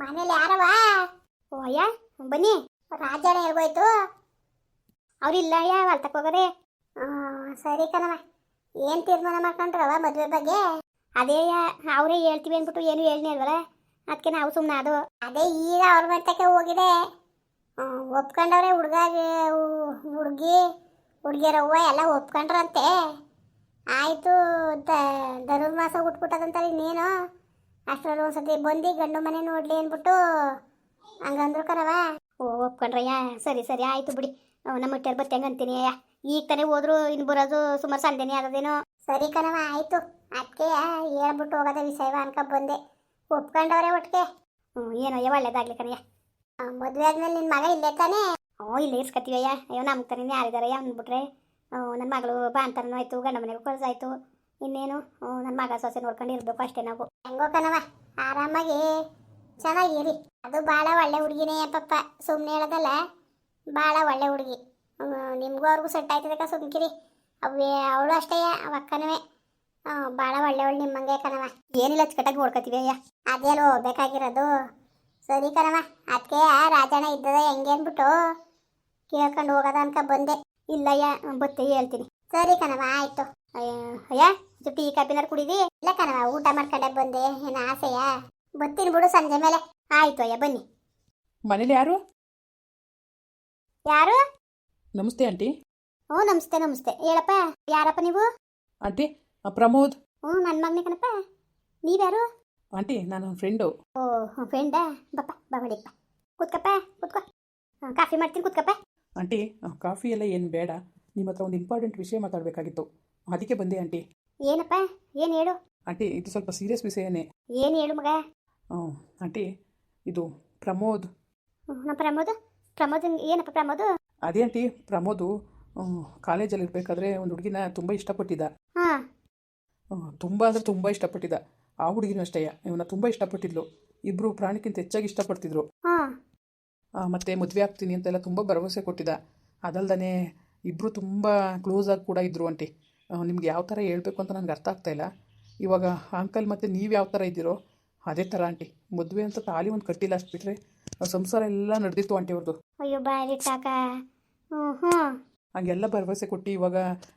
ಮನೇಲಿ ಯಾರವ? ಓ, ಅಯ್ಯ, ಬನ್ನಿ. ರಾಜಣ್ಣ ಹೇಳ್ಬೋಯ್ತು ಅವ್ರಿಲ್ಲ, ಅಯ್ಯ ಹೊಲ್ತಕ್ಕೆ ಹೋಗೋದೆ ಸರಿ ಕಣವ ಏನು ತೀರ್ಮಾನ ಮಾಡ್ಕೊಂಡ್ರವ ಮದುವೆ ಬಗ್ಗೆ? ಅದೇ ಅವರೇ ಹೇಳ್ತೀವಿ ಅಂದ್ಬಿಟ್ಟು ಏನು ಹೇಳಿ ಅಲ್ವಲ್ಲ ಅದಕ್ಕೆ ನಾವು ಸುಮ್ಮನೆ ಅದು. ಅದೇ, ಈಗ ಅವ್ರ ಮಟ್ಟಕ್ಕೆ ಹೋಗಿದೆ. ಒಪ್ಕೊಂಡವ್ರೆ ಹುಡುಗ ಹುಡುಗಿ ಹುಡುಗಿಯರವ್ವ ಎಲ್ಲ ಒಪ್ಕೊಂಡ್ರಂತೆ. ಆಯಿತು ಧನುರ್ಮಾಸ ಉಟ್ಬಿಟ್ಟದಂತಾರೆ ಇನ್ನೇನು? ಅಷ್ಟರಲ್ಲಿ ಒಂದ್ಸತಿ ಬಂದು ಗಂಡು ಮನೆ ನೋಡ್ಲಿ ಅಂದ್ಬಿಟ್ಟು ಹಂಗಂದ್ರು ಕರವ ಓ ಒಪ್ಕೊಂಡ್ರಯ್ಯ ಸರಿ ಸರಿ ಆಯ್ತು ಬಿಡಿ. ನಮ್ಮ ಹುಟ್ಟಿಯರ್ ಬತ್ತೆ ಅಂತೀನಿ ಅಯ್ಯ. ಈಗ ತಾನೇ ಹೋದ್ರು ಇನ್ನು ಬರೋದು ಸುಮಾರು ಸಂದೇನೆ ಆಗೋದೇನೋ ಸರಿ ಕಣವ ಆಯ್ತು. ಅದಕ್ಕೆ ಹೇಳ್ಬಿಟ್ಟು ಹೋಗೋದ ವಿಷಯವ ಅನ್ಕ ಬಂದೆ. ಒಪ್ಕೊಂಡವ್ರೆ ಒಟ್ಟಿಗೆ ಹ್ಞೂ ಏನೋ ಅಯ್ಯ ಒಳ್ಳೇದಾಗ್ಲಿ ಕಣಯ್ಯ ಮದುವೆ ಆದ್ಮೇಲೆ ನಿನ್ನ ಮಗ ಇಲ್ಲೇ ತಾನೇ? ಓ ಇಲ್ಲೇ ಇರ್ಸ್ಕತ್ತೀವಯ್ಯ ಅಯ್ಯೋ. ನಮ್ಮ ತಾನೇ ಯಾರಿದಾರಯ್ಯ ಅಂದ್ಬಿಟ್ರೆ. ನನ್ನ ಮಗಳು ಬಾ ಬಾಂತರನೂ ಆಯ್ತು ಗಂಡ ಮನೆಗೂ ಕಳ್ಸಾಯ್ತು. ಇನ್ನೇನು? ನನ್ನ ಮಗ ಸೊಸೆ ನೋಡ್ಕೊಂಡು ಇರ್ಬೇಕು ಅಷ್ಟೇ ನಾವು. ಹೆಂಗೋ ಕಣವ ಆರಾಮಾಗಿ ಚೆನ್ನಾಗಿರಿ. ಅದು ಭಾಳ ಒಳ್ಳೆ ಹುಡುಗಿನೇ ಪಪ್ಪ ಸುಮ್ಮನೆ ಹೇಳೋದಲ್ಲ ಭಾಳ ಒಳ್ಳೆ ಹುಡುಗಿ. ನಿಮಗೂ ಅವ್ರಿಗೂ ಸೆಟ್ ಆಯ್ತದಕ್ಕ ಸುಮ್ಕಿರಿ. ಅವೇ ಅವಳು ಅಷ್ಟೇ ಅವ ಅಕ್ಕನವೇ. ಭಾಳ ಒಳ್ಳೆಯವಳು ನಿಮ್ಮಂಗೆ ಕಣವ ಏನಿಲ್ಲ ಅಚ್ಚುಕಟ್ಟಾಗಿ ಓಡ್ಕೊತೀವಿ ಅಯ್ಯ. ಅದೇ ಅಲ್ವ ಬೇಕಾಗಿರೋದು. ಸರಿ ಕಣವ ಅದಕ್ಕೆ ರಾಜಣ್ಣ ಇದ್ದದ ಹೆಂಗೆ ಅಂದ್ಬಿಟ್ಟು ಕೇಳ್ಕೊಂಡು ಹೋಗೋದ ಅನ್ಕ ಬಂದೆ. ಇಲ್ಲಯ್ಯ ಬತ್ತೆ ಹೇಳ್ತೀನಿ. ಸರಿ ಕಣವ ಆಯಿತು. ಅಯ್ಯ ಅಯ್ಯ. ಇದು ಟೀ ಕಾಪಿನಾರು ಕುಡಿದಿ ಇಲ್ಲ ಕಣವ ಊಟ ಮಾಡ್ಕೊಂಡೆ ಬಂದೆ. ಏನು ಆಸೆಯಾ? ಬತ್ತೀನಿ ಬಿಡು ಸಂಜೆ ಮೇಲೆ. ಆಯ್ತು ಅಯ್ಯ ಬನ್ನಿ. ಮನೇಲಿ ಯಾರು? ಯಾರು? ನಮಸ್ತೆ ಆಂಟಿ. ಹ್ಞೂ ನಮಸ್ತೆ ನಮಸ್ತೆ. ಹೇಳಪ್ಪ ಯಾರಪ್ಪ ನೀವು? ಆಂಟಿ ಪ್ರಮೋದ್. ಹ್ಞೂ ನನ್ನ ಮಗನೇ ಕಣಪ್ಪ. ನೀವ್ಯಾರು? ಆಂಟಿ ನಾನು ಫ್ರೆಂಡು ಓ ಫ್ರೆಂಡಾ ಬಪ್ಪ ಬಬಡಿಪ್ಪ ಬಡಿಪ್ಪ ಕೂತ್ಕಪ್ಪ ಕೂತ್ಕೋ. ಹಾಂ ಕಾಫಿ ಮಾಡ್ತೀನಿ ಕೂತ್ಕಪ್ಪ. ಆಂಟಿ ಕಾಫಿ ಎಲ್ಲ ಏನು ಬೇಡ. ನಿಮ್ಮ ಹತ್ರ ಒಂದು ಇಂಪಾರ್ಟೆಂಟ್ ವಿಷಯ ಮಾತಾಡಬೇಕಾಗಿತ್ತು. ಅದಕ್ಕೆ ಬಂದೆ ಆಂಟಿ. ಏನಪ್ಪ? ಏನು ಹೇಳು? ಆಂಟಿ ಇದು ಸ್ವಲ್ಪ ಸೀರಿಯಸ್ ವಿಷಯನೇ. ಏನು ಹೇಳು ಮಗ? ಆಂಟಿ ಇದು ಪ್ರಮೋದ್. ನಮ್ಮ ಪ್ರಮೋದ್? ಪ್ರಮೋದ್ ಏನಪ್ಪ ಪ್ರಮೋದ್? ಅದೇ ಆಂಟಿ ಪ್ರಮೋದು ಕಾಲೇಜಲ್ಲಿ ಇರಬೇಕಾದ್ರೆ ಒಂದು ಹುಡುಗಿನ ತುಂಬ ಇಷ್ಟಪಟ್ಟಿದ್ದ. ಹಾಂ. ಅಂದ್ರೆ ತುಂಬ ಅಂದರೆ ತುಂಬ ಇಷ್ಟಪಟ್ಟಿದ್ದ. ಆ ಹುಡುಗಿನೂ ಅಷ್ಟೇ ಇವನ್ನ ತುಂಬ ಇಷ್ಟಪಟ್ಟಿದ್ಲು. ಇಬ್ಬರು ಪ್ರಾಣಿಕ್ಕಿಂತ ಹೆಚ್ಚಾಗಿ ಇಷ್ಟಪಡ್ತಿದ್ರು. ಮತ್ತೆ ಮತ್ತು ಮದುವೆ ಆಗ್ತೀನಿ ಅಂತೆಲ್ಲ ತುಂಬ ಭರವಸೆ ಕೊಟ್ಟಿದ್ದ. ಅದಲ್ದೇ ಇಬ್ಬರು ತುಂಬ ಆಗಿ ಕೂಡ ಇದ್ರು ಆಂಟಿ. ನಿಮ್ಗೆ ಯಾವ ಥರ ಹೇಳ್ಬೇಕು ಅಂತ ನನಗೆ ಅರ್ಥ ಆಗ್ತಾಯಿಲ್ಲ ಇವಾಗ ಅಂಕಲ್ ಮತ್ತು ನೀವು ಯಾವ ಥರ ಇದ್ದೀರೋ ಅದೇ ಥರ ಆಂಟಿ. ಮದುವೆ ಅಂತ ತಾಲಿ ಒಂದು ಕಟ್ಟಿಲ್ಲ ಅಷ್ಟು ಬಿಟ್ಟರೆ ಸಂಸಾರ ಎಲ್ಲ ನಡೆದಿತ್ತು ಆಂಟಿ ಅವ್ರದ್ದು ಅಯ್ಯೋ ಬಾರಿ ಹ್ಞೂ ಹಂಗೆಲ್ಲ ಭರವಸೆ ಕೊಟ್ಟು ಇವಾಗ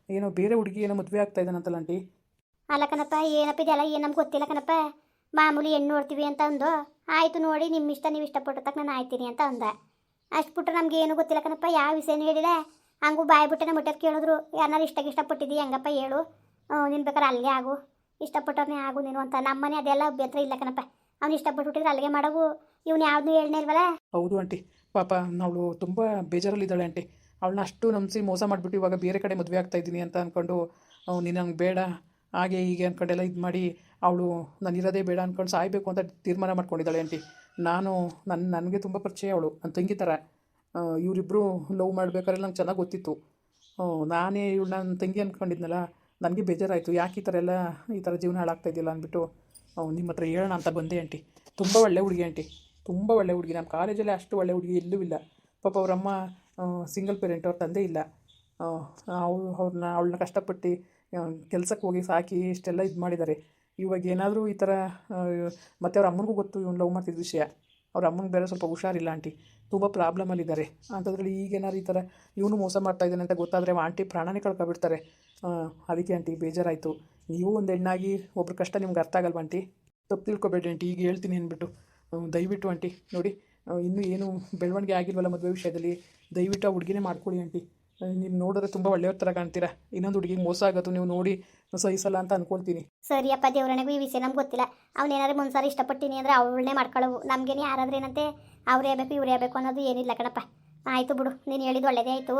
ಏನೋ ಬೇರೆ ಹುಡುಗಿ ಏನೋ ಮದುವೆ ಆಗ್ತಾ ಇದ್ದಾನಂತಲ್ಲ ಆಂಟಿ. ಅಲ್ಲ ಕಣಪ್ಪ ಏನಪ್ಪ ಇದೆಲ್ಲ ಏನು ನಮ್ಗೆ ಗೊತ್ತಿಲ್ಲ ಕಣಪ್ಪ. ಮಾಮೂಲಿ ಹೆಣ್ಣು ನೋಡ್ತೀವಿ ಅಂತ ಅಂದು ಆಯಿತು ನೋಡಿ ನಿಮ್ಮ ಇಷ್ಟ ನೀವು ಇಷ್ಟಪಟ್ಟ ತಕ್ಕ ನಾನು ಆಯ್ತೀನಿ ಅಂತ ಅಂದ. ಅಷ್ಟು ಬಿಟ್ಟರೆ ನಮ್ಗೆ ಏನು ಗೊತ್ತಿಲ್ಲ ಕಣಪ್ಪ. ಯಾವ ವಿಷಯನೂ ಹೇಳಿಲ್ಲ. ಹಂಗೂ ಬಾಯಿ ಬಿಟ್ಟನೆ ಮುಟ್ಟಕ್ಕೆ ಕೇಳಿದ್ರು ಯಾರನ್ನಾರು ಇಷ್ಟಕ್ಕೆ ಇಷ್ಟಪಟ್ಟಿದ್ದೀ ಹೆಂಗಪ್ಪ ಹೇಳು. ನಿನ್ ಬೇಕಾದ್ರೆ ಅಲ್ಲಿಗೆ ಆಗು. ಇಷ್ಟಪಟ್ಟವ್ರನ್ನೇ ಆಗು ನೀನು ಅಂತ. ನಮ್ಮನೆ ಅದೆಲ್ಲ ಅಭ್ಯಂತರ ಇಲ್ಲ ಕಣಪ್ಪ. ಅವ್ನು ಇಷ್ಟಪಟ್ಬಿಟ್ಟಿದ್ರೆ ಅಲ್ಲಿಗೆ ಮಾಡೋವು ಇವ್ನು ಯಾವ್ದು ಹೇಳ್ನೇ ಇಲ್ವಲ್ಲ? ಹೌದು ಆಂಟಿ. ಪಾಪ ಅವಳು ತುಂಬ ಬೇಜಾರಲ್ಲಿದ್ದಾಳೆ ಆಂಟಿ. ಅವಳನ್ನ ಅಷ್ಟು ನಂಬಿಸಿ ಮೋಸ ಮಾಡಿಬಿಟ್ಟು ಇವಾಗ ಬೇರೆ ಕಡೆ ಮದುವೆ ಆಗ್ತಾ ಇದ್ದೀನಿ ಅಂತ ಅಂದ್ಕೊಂಡು ನೀನು ನಂಗೆ ಬೇಡ. ಹಾಗೆ ಹೀಗೆ ಅಂದ್ಕೊಂಡೆಲ್ಲ ಇದು ಮಾಡಿ ಅವಳು ನಾನು ಇರೋದೇ ಬೇಡ ಅಂದ್ಕೊಂಡು ಸಾಯಬೇಕು ಅಂತ ತೀರ್ಮಾನ ಮಾಡ್ಕೊಂಡಿದ್ದಾಳೆ ಆಂಟಿ. ನಾನು ನನ್ನ ನನಗೆ ತುಂಬ ಪರಿಚಯ ಅವಳು ನನ್ನ ತಂಗಿ ಥರ ಇವರಿಬ್ಬರು ಲವ್ ಮಾಡ್ಬೇಕಾದ್ರೆ ನಂಗೆ ಚೆನ್ನಾಗಿ ಗೊತ್ತಿತ್ತು. ನಾನೇ ಇವಳು ನನ್ನ ತಂಗಿ ಅಂದ್ಕೊಂಡಿದ್ನಲ್ಲ ನನಗೆ ಬೇಜಾರಾಯಿತು. ಯಾಕೆ ಈ ಥರ ಎಲ್ಲ, ಈ ಥರ ಜೀವನ ಹಾಳಾಗ್ತಾ ಇದೆಯಲ್ಲ ಅಂದ್ಬಿಟ್ಟು ನಿಮ್ಮ ಹತ್ರ ಹೇಳೋಣ ಅಂತ ಬಂದೆ ಆಂಟಿ. ತುಂಬ ಒಳ್ಳೆ ಹುಡುಗಿ ಆಂಟಿ. ತುಂಬ ಒಳ್ಳೆ ಹುಡುಗಿ. ನಮ್ಮ ಕಾಲೇಜಲ್ಲೇ ಅಷ್ಟು ಒಳ್ಳೆ ಹುಡುಗಿ ಎಲ್ಲೂ ಇಲ್ಲ. ಪಾಪ ಅವರಮ್ಮ ಸಿಂಗಲ್ ಪೇರೆಂಟ್ ಅವ್ರ ತಂದೆ ಇಲ್ಲ. ಅವ್ರು ಅವ್ರನ್ನ ಅವಳನ್ನ ಕಷ್ಟಪಟ್ಟು ಕೆಲಸಕ್ಕೆ ಹೋಗಿ ಸಾಕಿ ಇಷ್ಟೆಲ್ಲ ಇದು ಮಾಡಿದ್ದಾರೆ. ಇವಾಗ ಏನಾದರೂ ಈ ಥರ ಮತ್ತು ಅವ್ರ ಅಮ್ಮನಿಗೂ ಗೊತ್ತು ಇವ್ನು ಲವ್ ಮಾಡ್ತಿದ್ದ ವಿಷಯ. ಅವ್ರ ಅಮ್ಮನಿಗೆ ಬೇರೆ ಸ್ವಲ್ಪ ಹುಷಾರಿಲ್ಲ ಆಂಟಿ. ತುಂಬ ಪ್ರಾಬ್ಲಮಲ್ಲಿದ್ದಾರೆ ಅಂಥದ್ರಲ್ಲಿ ಈಗೇನಾದ್ರು ಈ ಥರ ಇವನು ಮೋಸ ಮಾಡ್ತಾ ಇದ್ದಾನೆ ಅಂತ ಗೊತ್ತಾದರೆ ಆಂಟಿ ಪ್ರಾಣನೇ ಕಳ್ಕೊಬಿಡ್ತಾರೆ. ಅದಕ್ಕೆ ಆಂಟಿ ಬೇಜಾರಾಯಿತು. ನೀವು ಒಂದು ಹೆಣ್ಣಾಗಿ ಒಬ್ರ ಕಷ್ಟ ನಿಮ್ಗೆ ಅರ್ಥ ಆಗಲ್ವ ಆಂಟಿ? ತಪ್ಪು ತಿಳ್ಕೊಬೇಡಿ ಆಂಟಿ, ಈಗ ಹೇಳ್ತೀನಿ ಅಂದ್ಬಿಟ್ಟು. ದಯವಿಟ್ಟು ಆಂಟಿ, ನೋಡಿ ಇನ್ನೂ ಏನು ಬೆಳವಣಿಗೆ ಆಗಿಲ್ವಲ್ಲ ಮದುವೆ ವಿಷಯದಲ್ಲಿ, ದಯವಿಟ್ಟು ಆ ಹುಡುಗಿನೇ ಮಾಡ್ಕೊಳ್ಳಿ ಆಂಟಿ. ನೀವು ನೋಡಿದ್ರೆ ತುಂಬ ಒಳ್ಳೆಯವ್ರ ತರ ಕಾಣ್ತೀರಾ? ಇನ್ನೊಂದು ಹುಡುಗಿಗೆ ಮೋಸ ಆಗೋದು ನೀವು ನೋಡಿ ಸಹಿಸಲ್ಲ ಅಂತ ಅನ್ಕೊಳ್ತೀನಿ. ಸರಿಯಪ್ಪ ದೇವ್ರನಿಗೂ ಈ ವಿಷಯ ನಮ್ಗೆ ಗೊತ್ತಿಲ್ಲ. ಅವ್ನೇನಾದ್ರು ಮುಂದ್ಸಾರಿ ಇಷ್ಟಪಟ್ಟಿನಿ ಅಂದ್ರೆ ಅವಳನ್ನೇ ಮಾಡ್ಕೊಳ್ಳೋವು ನಮ್ಗೇನೆ ಯಾರಾದ್ರೂ ಏನಂತೆ ಅವ್ರೇ ಬೇಕು ಇವ್ರು ಹೇಳ್ಬೇಕು ಅನ್ನೋದು ಏನಿಲ್ಲ ಕಣಪ್ಪ. ಆಯಿತು ಬಿಡು ನೀನು ಹೇಳಿದ್ದು ಒಳ್ಳೇದೇ ಆಯಿತು.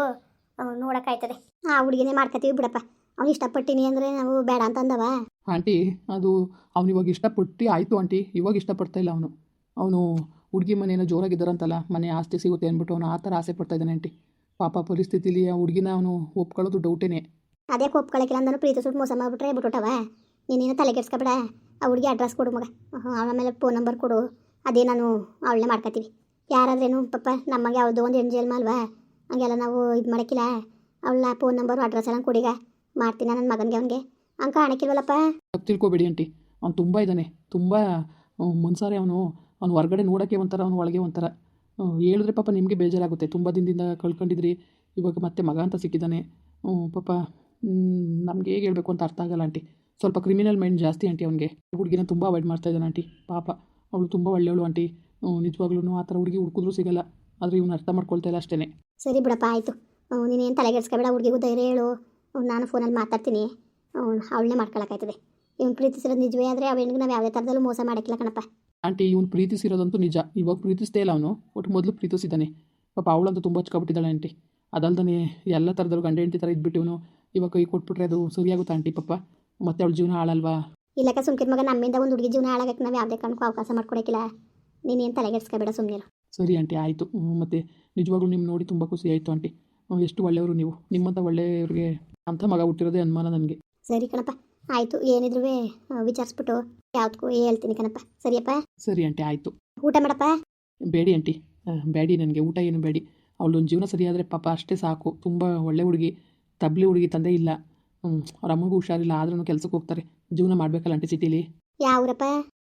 ನೋಡೋಕ್ಕಾಯ್ತದೆ ಆ ಹುಡುಗಿನೇ ಮಾಡ್ಕೊತೀವಿ ಬಿಡಪ್ಪ. ಅವ್ನು ಇಷ್ಟಪಟ್ಟಿನಿ ಅಂದ್ರೆ ನಾವು ಬೇಡ ಅಂತ ಅಂದವ. ಆಂಟಿ ಅದು ಅವ್ನು ಇವಾಗ ಇಷ್ಟಪಟ್ಟು ಆಯಿತು ಆಂಟಿ. ಇವಾಗ ಇಷ್ಟಪಡ್ತಾ ಇಲ್ಲ ಅವನು. ಅವನು ಹುಡುಗಿ ಮನೇನೋ ಜೋರಾಗಿದ್ದಾರಂತಲ್ಲ ಮನೆ ಆಸ್ತಿ ಸಿಗುತ್ತೆ ಅಂದ್ಬಿಟ್ಟು ಅವನು ಆ ಥರ ಆಸೆ ಪಡ್ತಾ ಇದ್ದಾನೆ ಆಂಟಿ. ಪಾಪ ಪರಿಸ್ಥಿತಿಲಿ ಆ ಹುಡುಗಿನ ಅವನು ಒಪ್ಕೊಳ್ಳೋದು ಡೌಟೇನೆ ಅದೇ ಒಪ್ಕೊಳ್ಳಕ್ಕಿಲ್ಲ ಅಂದನು ಪ್ರೀತಿ ಸುಟ್ಟು ಮೋಸ ಮಾಡಿಬಿಟ್ರೆ ಬಿಟ್ಬಿಟ್ಟವ ನೀನೇನು ತಲೆ ಕೆಡ್ಸ್ಕೊಬೇಡ. ಆ ಹುಡುಗಿ ಅಡ್ರೆಸ್ ಕೊಡು ಮಗ. ಆಮೇಲೆ ಫೋನ್ ನಂಬರ್ ಕೊಡು. ಅದೇ ನಾನು ಅವಳನ್ನೇ ಮಾಡ್ಕೊತೀವಿ. ಯಾರಾದ್ರೇನು ಪಾಪ ನಮಗೆ ಯಾವುದೋ ಒಂದು ಹೆಣ್ಣು ಎಲ್ ಅಲ್ವಾ? ಹಂಗೆಲ್ಲ ನಾವು ಇದು ಮಾಡೋಕ್ಕಿಲ್ಲ ಅವಳ ಫೋನ್ ನಂಬರು ಅಡ್ರೆಸ್ ಎಲ್ಲ ಕೊಡಿಗ ಮಾಡ್ತೀನಿ ನನ್ನ ಮಗನಿಗೆ ಅವನಿಗೆ. ಅಂಕ ಕಾಣಕ್ಕಿಲ್ವಲ್ಲಪ್ಪ ತಪ್ಪು ತಿಳ್ಕೊಬೇಡಿ ಅಂಟಿ ಅವ್ನು ತುಂಬ ಇದ್ದಾನೆ ತುಂಬ ಮನ್ಸಾರೆ ಅವನು. ಅವ್ನು ಹೊರಗಡೆ ನೋಡೋಕ್ಕೆ ಒಂಥರ ಅವ್ನು ಒಳಗೆ ಒಂಥರ. ಹೇಳಿದ್ರೆ ಪಾಪ ನಿಮಗೆ ಬೇಜಾರಾಗುತ್ತೆ. ತುಂಬ ದಿನದಿಂದ ಕಳ್ಕೊಂಡಿದ್ರಿ. ಇವಾಗ ಮತ್ತೆ ಮಗ ಅಂತ ಸಿಕ್ಕಿದ್ದಾನೆ. ಪಾಪ ನಮ್ಗೆ ಹೇಗೆ ಹೇಳಬೇಕು ಅಂತ ಅರ್ಥ ಆಗಲ್ಲ ಆಂಟಿ. ಸ್ವಲ್ಪ ಕ್ರಿಮಿನಲ್ ಮೈಂಡ್ ಜಾಸ್ತಿ ಆಂಟಿ ಅವನಿಗೆ. ಹುಡುಗಿನ ತುಂಬ ಅವಾಯ್ಡ್ ಮಾಡ್ತಾ ಇದ್ದಾನೆ ಆಂಟಿ. ಪಾಪ, ಅವಳು ತುಂಬ ಒಳ್ಳೆಯವಳು ಆಂಟಿ. ನಿಜವಾಗ್ಲೂ ಆ ಥರ ಹುಡುಗಿ ಹುಡುಕಿದ್ರು ಸಿಗಲ್ಲ. ಆದರೆ ಇವನು ಅರ್ಥ ಮಾಡ್ಕೊಳ್ತಾ ಇಲ್ಲ ಅಷ್ಟೇ ಸರಿ ಬಿಡಪ್ಪ, ಆಯಿತು. ನೀನೇನು ತಲೆಗೆಡ್ಸ್ಕೊಬೇಡ ಹುಡುಗಿಗೂ ಧೈರ್ಯ ಹೇಳು. ನಾನು ಫೋನಲ್ಲಿ ಮಾತಾಡ್ತೀನಿ. ಅವಳನ್ನೇ ಮಾಡ್ಕೊಳಕ್ಕಾಯ್ತದೆ. ಇವನು ಪ್ರೀತಿಸಿರೋದು ನಿಜವೇ, ಆದರೆ ಅವನಿಗೆ ನಾವು ಯಾವುದೇ ಥರದಲ್ಲೂ ಮೋಸ ಮಾಡೋಕ್ಕಿಲ್ಲ ಕಣಪ್ಪ. ಆಂಟಿ ಇವನು ಪ್ರೀತಿಸಿರೋದಂತೂ ನಿಜ. ಇವಾಗ ಪ್ರೀತಿಸ್ತೇ ಇಲ್ಲ ಅವನು. ಒಟ್ಟು ಮೊದಲು ಪ್ರೀತಿಸಿದ್ದಾನೆ. ಪಾಪ ಅವಳಂತೂ ತುಂಬ ಹಚ್ಕೊಬಿಟ್ಟಿದ್ದಾಳೆ ಆಂಟಿ. ಅದಲ್ದೇ ಎಲ್ಲ ಥರದವ್ರು ಗಂಡ ಹೆಂಡತಿ ಥರ ಇದ್ಬಿಟ್ಟು ಇವನು ಇವಾಗ ಕೈ ಕೊಟ್ಬಿಟ್ರೆ ಅದು ಸರಿಯಾಗುತ್ತೆ ಆಂಟಿ ಪಾಪ? ಮತ್ತೆ ಅವಳು ಜೀವನ ಹಾಳಲ್ವಾ? ಇಲ್ಲಕ್ಕ ಸುಮ್ಕಿರ್ ಮಗ ನಮ್ಮಿಂದ ಒಂದು ಹುಡುಗಿ ಜೀವನ ಹಾಳಾಗಕ್ಕೆ ನಾವು ಯಾವುದೇ ಕಾರಣಕ್ಕೂ ಅವಕಾಶ ಮಾಡ್ಕೊಡಕ್ಕಿಲ್ಲ ನೀನೇನು ತಲೆಗೆಡ್ಸ್ಕೊಬೇಡ ಸುಮ್ಮನೆ ಸರಿ ಆಂಟಿ ಆಯಿತು. ಮತ್ತೆ ನಿಜವಾಗ್ಲೂ ನಿಮ್ಮ ನೋಡಿ ತುಂಬ ಖುಷಿ ಆಯಿತು ಆಂಟಿ. ಎಷ್ಟು ಒಳ್ಳೆಯವರು ನೀವು. ನಿಮ್ಮಂತ ಒಳ್ಳೆಯವ್ರಿಗೆ ಅಂಥ ಮಗ ಹುಟ್ಟಿರೋದೇ ಅನುಮಾನ ನನಗೆ. ಸರಿ ಕಣಪ್ಪ. ಆಯಿತು ಏನಿದ್ರು ವಿಚಾರಿಸ್ಬಿಟ್ಟು ಯಾವ್ದಕ್ಕೂ ಹೇಳ್ತೀನಿ ಕಣಪ್ಪ. ಸರಿಯಪ್ಪ? ಸರಿ ಆಂಟಿ ಆಯ್ತು. ಊಟ ಮಾಡಪ್ಪ? ಬೇಡಿ ಆಂಟಿ ಬೇಡಿ ನನಗೆ ಊಟ ಏನು ಬೇಡಿ. ಅವಳೊಂದು ಜೀವನ ಸರಿಯಾದರೆ ಪಾಪ ಅಷ್ಟೇ ಸಾಕು. ತುಂಬ ಒಳ್ಳೆ ಹುಡುಗಿ ತಬ್ಲಿ ಹುಡುಗಿ ತಂದೆ ಇಲ್ಲ. ಹ್ಞೂ ಅವ್ರ ಅಮ್ಮಗೂ ಹುಷಾರಿಲ್ಲ ಆದ್ರೂ ಕೆಲಸಕ್ಕೆ ಹೋಗ್ತಾರೆ. ಜೀವನ ಮಾಡಬೇಕಲ್ಲ ಆಂಟಿ ಸಿಟಿಲಿ? ಯಾವ್ರಪ್ಪ?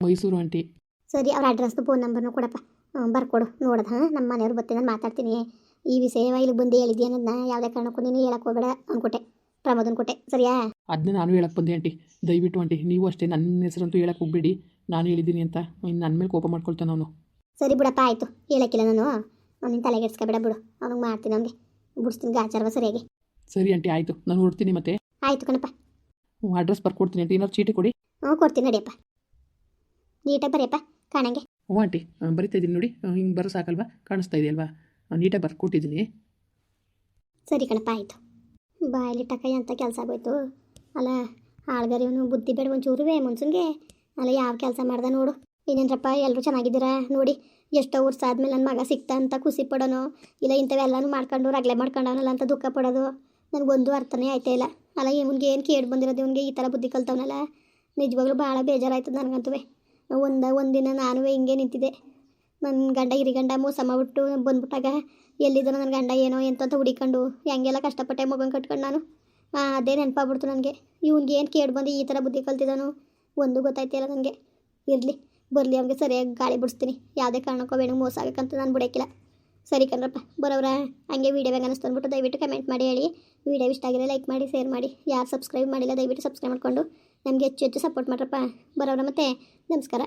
ಮೈಸೂರು ಆಂಟಿ. ಸರಿ ಅವ್ರ ಅಡ್ರೆಸ್ದು ಫೋನ್ ನಂಬರ್ನು ಕೊಡಪ್ಪ. ಹ್ಮ್, ಬರ್ಕೊಡು ನೋಡೋದು ಹಾಂ? ನಮ್ಮ ಮನೆಯವ್ರು ಬರ್ತೀನಿ ನಾನು ಮಾತಾಡ್ತೀನಿ. ಈ ವಿಷಯ ಇಲ್ಲಿ ಬಂದು ಹೇಳಿದ್ಯಾನ ಅನ್ನೋದನ್ನ ಯಾವುದೇ ಕಾರಣಕ್ಕೂ ನೀನು ಹೇಳಕ್ಕೆ ಹೋಗಬೇಡ ಅಂದ್ಕೊಟ್ಟೆ ಪ್ರಮೋದನ್ ಕೊಟ್ಟೆ. ಸರಿಯಾ? ಅದನ್ನ ನಾನು ಹೇಳಕ್ಕೆ ಬಂದೆ ಆಂಟಿ. ದಯವಿಟ್ಟು ಆಂಟಿ ನೀವು ಅಷ್ಟೇ ನನ್ನ ಹೆಸರಂತೂ ಹೇಳಕ್ಕೆ ಹೋಗ್ಬೇಡಿ. ನಾನು ಹೇಳಿದ್ದೀನಿ ಅಂತ. ಇನ್ನು ನನ್ನ ಮೇಲೆ ಕೋಪ ಮಾಡ್ಕೊಳ್ತಾನೆ ಅವನು. ಸರಿ ಬಿಡಪ್ಪ ಆಯಿತು. ಹೇಳಕ್ಕಿಲ್ಲ ನಾನು. ಅವ್ನಿನ ತಲೆಗೆಡ್ಸ್ಕೊಬೇಡ ಬಿಡು. ಅವನಿಗೆ ಮಾಡ್ತೀನಿ ನನಗೆ ಬಿಡಿಸ್ತೀನಿ ಗಾಚಾರವ ಸರಿಯಾಗಿ. ಸರಿ ಆಂಟಿ ಆಯಿತು. ನಾನು ಹೊರಡ್ತೀನಿ ಮತ್ತೆ. ಆಯಿತು ಕಣಪ್ಪ. ಹ್ಞೂ ಅಡ್ರೆಸ್ ಬರ್ಕೊಡ್ತೀನಿ ಆಂಟಿ. ಏನಾದ್ರು ಚೀಟಿ ಕೊಡಿ. ಹ್ಞೂ ಕೊಡ್ತೀನಿ ನಡಿಯಪ್ಪ. ನೀಟಾಗಿ ಬರೆಯಪ್ಪ ಕಾಣಂಗೆ. ಹ್ಞೂ ಆಂಟಿ. ಬರಿತಾ ಇದ್ದೀನಿ ನೋಡಿ. ಹಿಂಗೆ ಬರೋ ಸಾಕಲ್ವಾ? ಕಾಣಿಸ್ತಾ ಇದೆಯಲ್ವಾ ನೀಟಾಗಿ ಬರ್ಕೊಟ್ಟಿದ್ದೀನಿ. ಸರಿ ಕಣಪ್ಪ ಆಯಿತು. ಬಾಯಲ್ಲಿ ಟಕೈ ಅಂತ ಕೆಲಸ ಆಗೋಯ್ತು. ಅಲ್ಲ ಆಳ್ಗಾರಿ ಇವನು ಬುದ್ಧಿ ಬೇಡ ಒಂಚೂರುವೆ ಮುನ್ಸನ್ಗೆ ಅಲ್ಲ, ಯಾವ ಕೆಲಸ ಮಾಡ್ದೆ ನೋಡು. ಇನ್ನೇನ್ರಪ್ಪ ಎಲ್ಲರೂ ಚೆನ್ನಾಗಿದ್ದೀರಾ? ನೋಡಿ, ಎಷ್ಟೋ ವರ್ಷ ಆದಮೇಲೆ ನನ್ನ ಮಗ ಸಿಕ್ತ ಅಂತ ಖುಷಿ ಪಡೋನು. ಇಲ್ಲ, ಇಂಥವೆಲ್ಲನೂ ಮಾಡ್ಕೊಂಡು ರಗಳೆ ಮಾಡ್ಕೊಂಡವನಲ್ಲ ಅಂತ ದುಃಖ ಪಡೋದು. ನನಗೊಂದು ಅರ್ಥನೇ ಆಯ್ತಾ ಇಲ್ಲ. ಅಲ್ಲ, ಇವನಿಗೆ ಏನು ಕೇಳಿ ಬಂದಿರೋದು? ಇವನಿಗೆ ಈ ಥರ ಬುದ್ಧಿ ಕಲ್ತವನಲ್ಲ. ನಿಜವಾಗ್ಲೂ ಭಾಳ ಬೇಜಾರಾಯ್ತದ ನನಗಂತೂ ಒಂದು, ಒಂದಿನ ನಾನು ಹಿಂಗೆ ನಿಂತಿದ್ದೆ. ನನ್ನ ಗಂಡ ಹಿರಿ ಗಂಡ ಮೋಸ ಮಾಡ್ಬಿಟ್ಟು ಬಂದ್ಬಿಟ್ಟಾಗ ಎಲ್ಲಿದ್ದಾನೋ ನನ್ನ ಗಂಡ ಏನೋ ಎಂತ ಹುಡಿಕೊಂಡು. ಹೆಂಗೆಲ್ಲ ಕಷ್ಟಪಟ್ಟೆ ಮಗನ ಕಟ್ಕೊಂಡು ನಾನು. ಅದೇ ನೆನಪಾಗ್ಬಿಡ್ತು ನನಗೆ. ಇವನಿಗೆ ಏನು ಕೇಳಿ ಬಂದು ಈ ಥರ ಬುದ್ಧಿ ಕಲ್ತಿದ್ದಾನು? ಒಂದು ಗೊತ್ತಾಯ್ತಿಲ್ಲ ನನಗೆ ಇರಲಿ, ಬರಲಿ, ಅವ್ನಿಗೆ ಸರಿಯಾಗಿ ಗಾಳಿ ಬಿಡಿಸ್ತೀನಿ. ಯಾವುದೇ ಕಾರಣಕ್ಕೋ ಬೇಡ ಮೋಸ ಆಗಬೇಕಂತ ನಾನು ಬಿಡೋಕ್ಕಿಲ್ಲ. ಸರಿ ಕಣ್ರಪ್ಪ, ಬರೋವ್ರ? ಹಂಗೆ ವೀಡಿಯೋ ಬೇಗ ಅಂದ್ಬಿಟ್ಟು ದಯವಿಟ್ಟು ಕಮೆಂಟ್ ಮಾಡಿ ಹೇಳಿ. ವೀಡಿಯೋ ಇಷ್ಟ ಆಗಿದೆ ಲೈಕ್ ಮಾಡಿ ಶೇರ್ ಮಾಡಿ. ಯಾರು ಸಬ್ಸ್ಕ್ರೈಬ್ ಮಾಡಿಲ್ಲ ದಯವಿಟ್ಟು ಸಬ್ಸ್ಕ್ರೈಬ್ ಮಾಡಿಕೊಂಡು. ನಮಗೆ ಹೆಚ್ಚು ಹೆಚ್ಚು ಸಪೋರ್ಟ್ ಮಾಡ್ರಪ್ಪ. ಬರೋವ್ರ ಮತ್ತೆ? ನಮಸ್ಕಾರ.